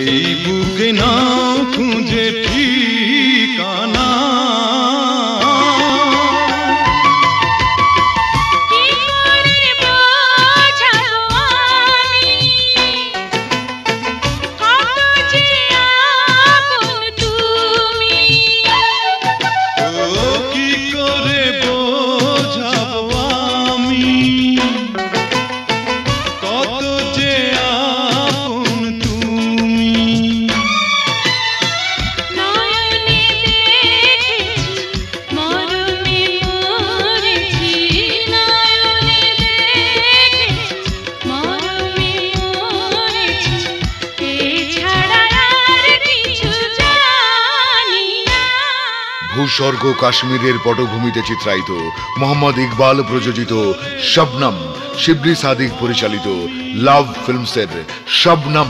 এই বুকে নাও ভূস্বর্গ কাশ্মীরের পটভূমিতে চিত্রায়িত মোহাম্মদ ইকবাল প্রযোজিত শবনম শিবলি সাদিক পরিচালিত লাভ ফিল্মসের শবনম।